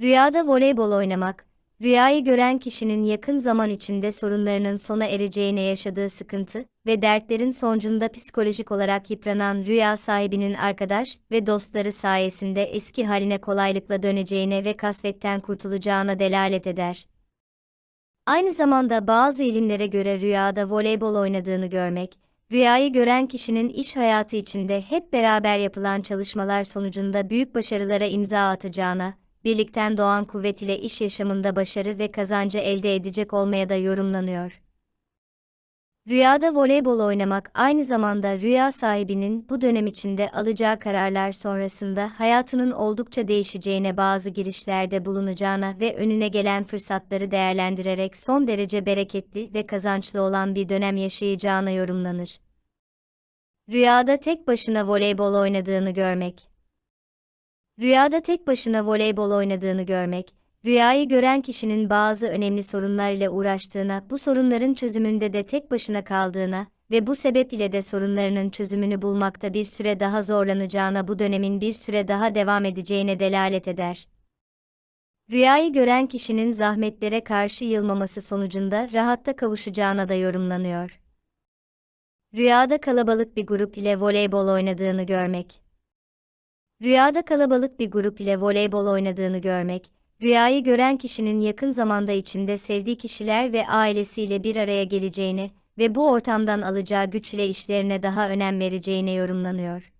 Rüyada voleybol oynamak, rüyayı gören kişinin yakın zaman içinde sorunlarının sona ereceğine yaşadığı sıkıntı ve dertlerin sonucunda psikolojik olarak yıpranan rüya sahibinin arkadaş ve dostları sayesinde eski haline kolaylıkla döneceğine ve kasvetten kurtulacağına delalet eder. Aynı zamanda bazı ilimlere göre rüyada voleybol oynadığını görmek, rüyayı gören kişinin iş hayatı içinde hep beraber yapılan çalışmalar sonucunda büyük başarılara imza atacağına, birlikten doğan kuvvet ile iş yaşamında başarı ve kazancı elde edecek olmaya da yorumlanıyor. Rüyada voleybol oynamak aynı zamanda rüya sahibinin bu dönem içinde alacağı kararlar sonrasında hayatının oldukça değişeceğine bazı girişlerde bulunacağına ve önüne gelen fırsatları değerlendirerek son derece bereketli ve kazançlı olan bir dönem yaşayacağına yorumlanır. Rüyada tek başına voleybol oynadığını görmek Rüyada tek başına voleybol oynadığını görmek, rüyayı gören kişinin bazı önemli sorunlar ile uğraştığına, bu sorunların çözümünde de tek başına kaldığına ve bu sebep ile de sorunlarının çözümünü bulmakta bir süre daha zorlanacağına bu dönemin bir süre daha devam edeceğine delalet eder. Rüyayı gören kişinin zahmetlere karşı yılmaması sonucunda rahatta kavuşacağına da yorumlanıyor. Rüyada kalabalık bir grup ile voleybol oynadığını görmek Rüyada kalabalık bir grup ile voleybol oynadığını görmek, rüyayı gören kişinin yakın zamanda içinde sevdiği kişiler ve ailesiyle bir araya geleceğini ve bu ortamdan alacağı güçle işlerine daha önem vereceğine yorumlanıyor.